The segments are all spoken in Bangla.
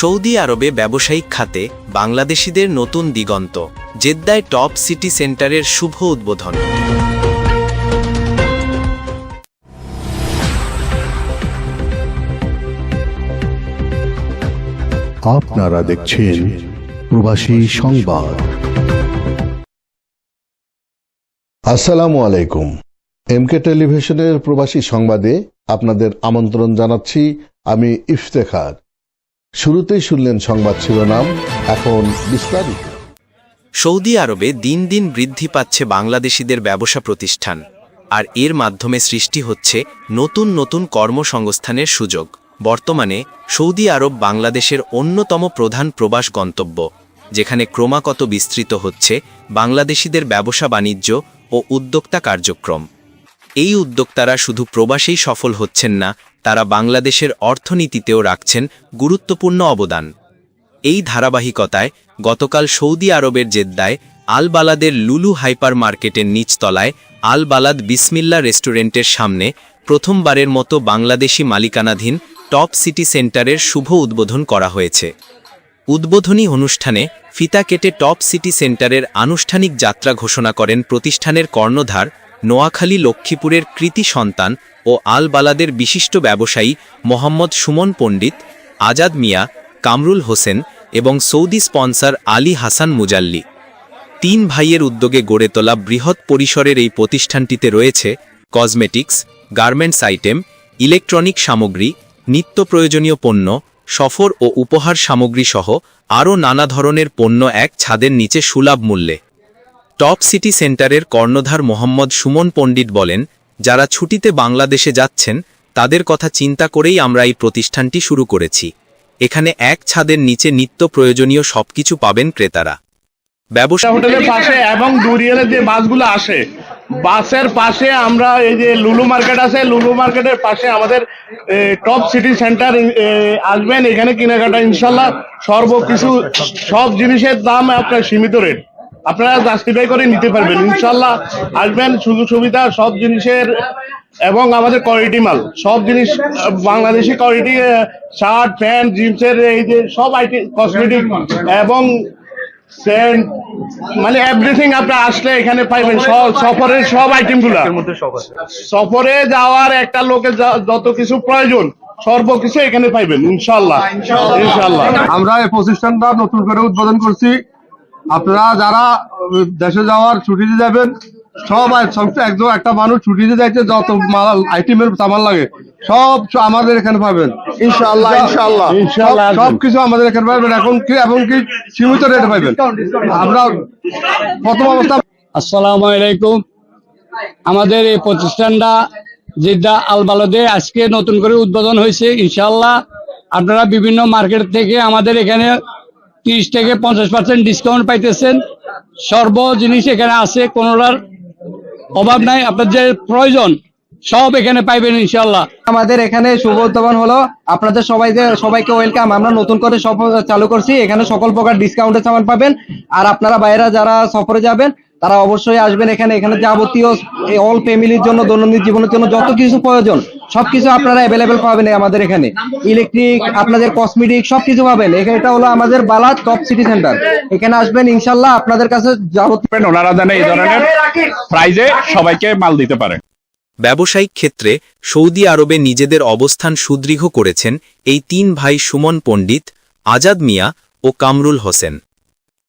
সৌদি আরবে ব্যবসায়িক খাতে বাংলাদেশিদের নতুন দিগন্ত, জেদ্দায় টপ সিটি সেন্টারের শুভ উদ্বোধন। আপনারা দেখছেন প্রবাসী সংবাদ। আসসালামু আলাইকুম। এমকে টেলিভিশনের প্রবাসী সংবাদে আপনাদের আমন্ত্রণ জানাচ্ছি আমি ইফতেখার। শুরুতেই শুনলেন সংবাদ শিরোনাম, এখন বিস্তারিত। সৌদি আরবে দিন দিন বৃদ্ধি পাচ্ছে বাংলাদেশিদের ব্যবসা প্রতিষ্ঠান, আর এর মাধ্যমে সৃষ্টি হচ্ছে নতুন নতুন কর্মসংস্থানের সুযোগ। বর্তমানে সৌদি আরব বাংলাদেশের অন্যতম প্রধান প্রবাস গন্তব্য, যেখানে ক্রমাগত বিস্তৃত হচ্ছে বাংলাদেশিদের ব্যবসা বাণিজ্য ও উদ্যোক্তা কার্যক্রম। এই উদ্যোক্তারা শুধু প্রবাসেই সফল হচ্ছেন না তারা বাংলাদেশের অর্থনীতিতেও রাখছেন গুরুত্বপূর্ণ অবদান। এই ধারাবাহিকতায় গতকাল সৌদি আরবের জেদ্দায় আল বালাদের লুলু হাইপার মার্কেটের নিচতলায় আল বালাদ বিসমিল্লা রেস্টুরেন্টের সামনে প্রথমবারের মতো বাংলাদেশি মালিকানাধীন টপ সিটি সেন্টারের শুভ উদ্বোধন করা হয়েছে। উদ্বোধনী অনুষ্ঠানে ফিতা কেটে টপ সিটি সেন্টারের আনুষ্ঠানিক যাত্রা ঘোষণা করেন প্রতিষ্ঠানের কর্ণধার নোয়াখালী লক্ষ্মীপুরের কৃতি সন্তান ও আল বালাদের বিশিষ্ট ব্যবসায়ী মোহাম্মদ সুমন পণ্ডিত, আজাদ মিয়া, কামরুল হোসেন এবং Saudi sponsor Ali Hasan Mujalli. তিন ভাইয়ের উদ্যোগে গড়ে তোলা বৃহৎ পরিসরের এই প্রতিষ্ঠানটিতে রয়েছে কসমেটিক্স, গার্মেন্টস আইটেম, ইলেকট্রনিক সামগ্রী, নিত্য প্রয়োজনীয় পণ্য, সফর ও উপহার সামগ্রী সহ আরও নানা ধরনের পণ্য এক ছাদের নিচে সুলভ মূল্যে। টপ সিটি সেন্টারের কর্ণধার মোহাম্মদ সুমন পণ্ডিত বলেন, যারা ছুটিতে বাংলাদেশে যাচ্ছেন, তাদের কথা চিন্তা করেই আমরা এই প্রতিষ্ঠানটি শুরু করেছি। এখানে এক ছাদের নিচে নিত্য প্রয়োজনীয় সবকিছু পাবেন ক্রেতারা। ব্যবসা হোটেলের পাশে এবং ডুরিয়ালের যে বাসগুলো আসে, বাসের পাশে আমরা এই যে লুলু মার্কেট আছে, লুলু মার্কেটের পাশে আমাদের টপ সিটি সেন্টার আসবেন। এখানে কেনাকাটা ইনশাল্লাহ সর্ব কিছু সব জিনিসের দাম আপনার সীমিত রেট। আপনারা জাস্টিফাই করে নিতে পারবেন। ইনশাল্লাহ আসবেন সুযোগ সুবিধা সব জিনিসের এবং আমাদের কোয়ালিটি মাল। সব জিনিস বাংলাদেশি কোয়ালিটি শার্ট প্যান্ট জিন্সের এই যে সব আইটেম কসমেটিক এবং সেন্ট মানে এভরিথিং আপনি আসলে এখানে পাইবেন। সব সফরের সব আইটেমগুলা সফরে যাওয়ার একটা লোকের যত কিছু প্রয়োজন সর্বকিছু এখানে পাইবেন ইনশাল্লাহ ইনশাল্লাহ আমরা এই প্রতিষ্ঠানটা নতুন করে উদ্বোধন করছি। আপনারা যারা দেশে যাওয়ার ছুটিতে যাবেন সবাই সব- একজন একটা মানুষ ছুটিতে যাইতে যত মাল আইটেমের সামান লাগে সব আমাদের এখানে পাবেন। ইনশাল্লাহ ইনশাল্লাহ ইনশাল্লাহ সব কিছু আমাদের এখানে পাবেন এখন কি এবং কি সীমিত রেটে পাবেন আমরা প্রথম অবস্থা আসসালামু আলাইকুম। আমাদের এই প্রতিষ্ঠানটা জিদ্দা আল বালদে আজকে নতুন করে উদ্বোধন হয়েছে ইনশাল্লাহ আপনারা বিভিন্ন মার্কেট থেকে আমাদের এখানে তিরিশ থেকে পঞ্চাশ পার্সেন্ট ডিসকাউন্ট পাইতেছেন। সর্ব জিনিস এখানে আছে, কোনোটার অভাব নাই। আপনার যে প্রয়োজন, সব এখানে পাইবেন ইনশাল্লাহ আমাদের এখানে শুভ উদ্যাপন হলো। আপনাদের সবাইকে সবাইকে ওয়েলকাম আমরা নতুন করে সফর চালু করছি। এখানে সকল প্রকার ডিসকাউন্টের সামান পাবেন। আর আপনারা বাইরে যারা সফরে যাবেন তারা অবশ্যই আসবেন এখানে। এখানে যাবতীয় অল ফ্যামিলির জন্য দৈনন্দিন জীবনের জন্য যত কিছু প্রয়োজন সবকিছু আপনারা অ্যাভেলেবেল পাবেন আমাদের এখানে। ইলেকট্রিক আপনাদের কসমেটিক সবকিছু পাবেন। এখানে এটা হলো আমাদের বালাদ টপ সিটি সেন্টার এখানে আসবেন ইনশাল্লাহ আপনাদের কাছে যাবতীয় ওনারা যেন এই ধরনের প্রাইজে সবাইকে মাল দিতে পারে। ব্যবসায়িক ক্ষেত্রে সৌদি আরবে নিজেদের অবস্থান সুদৃঢ় করেছেন এই তিন ভাই সুমন পণ্ডিত আজাদ মিয়া ও কামরুল হোসেন।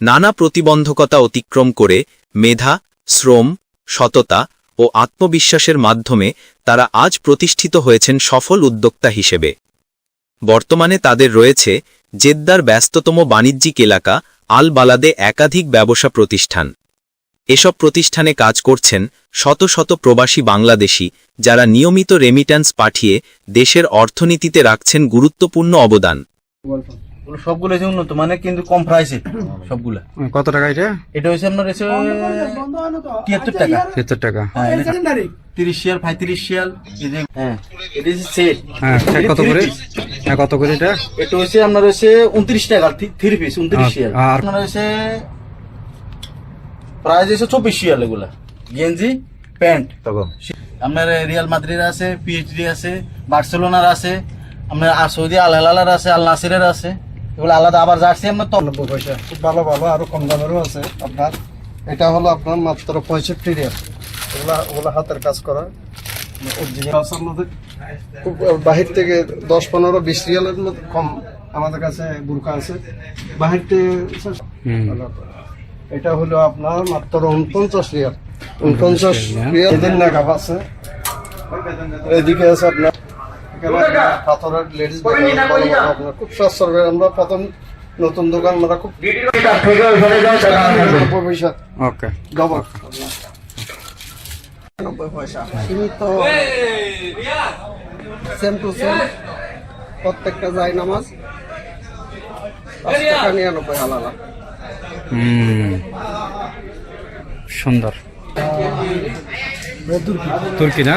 নানা প্রতিবন্ধকতা অতিক্রম করে মেধা, শ্রম, সততা ও আত্মবিশ্বাসের মাধ্যমে তারা আজ প্রতিষ্ঠিত হয়েছেন সফল উদ্যোক্তা হিসেবে। বর্তমানে তাদের রয়েছে জেদ্দার ব্যস্ততম বাণিজ্যিক এলাকা আল বালাদে একাধিক ব্যবসা প্রতিষ্ঠান। এসব প্রতিষ্ঠানে কাজ করছেন শত শত প্রবাসী বাংলাদেশি যারা নিয়মিত রেমিট্যান্স পাঠিয়ে দেশের অর্থনীতিতে রাখছেন গুরুত্বপূর্ণ অবদান। সবগুলো হচ্ছে উন্নত মানে কিন্তু কম প্রাইসে সবগুলা। কত টাকা এটা? এটা হচ্ছে আপনার হচ্ছে তিয়াত্তর টাকা। সত্তর টাকা। হ্যাঁ, তিরিশ শিয়াল পঁয়ত্রিশ শিয়াল এই যে হ্যাঁ এটা হচ্ছে সেট হ্যাঁ কত করে? হ্যাঁ কত করে এটা? এটা হচ্ছে আপনার হচ্ছে উনত্রিশ টাকা থ্রি পিস উনত্রিশ শিয়াল আর- আপনার হচ্ছে প্রাইস হচ্ছে চব্বিশ শিয়াল এগুলা। গেঞ্জি প্যান্ট। আপনার রিয়াল মাদ্রিদ আছে পিএইচডি আছে বার্সেলোনার আছে আপনার আর সৌদি আল হেলালার আছে আল নাসিরের আছে। এগুলো আলাদা আবার জার্সি আমরা তো। নব্বই পয়সা। খুব ভালো ভালো আরও কম দামেরও আছে আপনার। এটা হলো আপনার মাত্র পঁয়ষট্টি রিয়াল। ওগুলা ওগুলা হাতের কাজ করা। খুব বাহির থেকে দশ পনেরো বিশ রিয়ালের মধ্যে কম আমাদের কাছে বুরকা আছে। বাহির থেকে এটা হলো আপনার মাত্র উনপঞ্চাশ রিয়াল। উনপঞ্চাশ রিয়াল। এদের নাগাব আছে। এদিকে আছে আপনার পাথরের লেডিস আপনার খুব সস্তা হবে। আমরা প্রথম নতুন দোকান আমরা খুব পয়সা। ওকে ডবল নব্বই পয়সা। সীমিত। সেম টু সেম প্রত্যেকটা যায় নামাজ। নিরানব্বই হালালা। সুন্দর। তুর্কি না?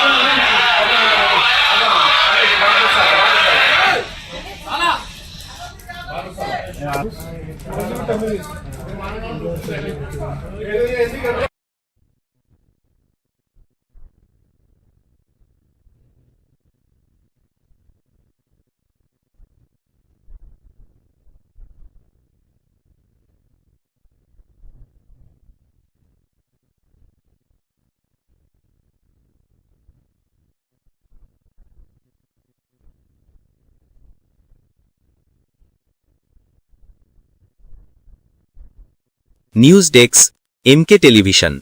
News desk MK television.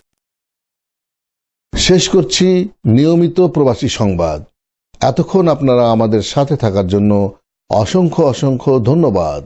শেষ করছি নিয়মিত প্রবাসী সংবাদ। এতক্ষণ আপনারা আমাদের সাথে থাকার জন্য অসংখ্য অসংখ্য ধন্যবাদ।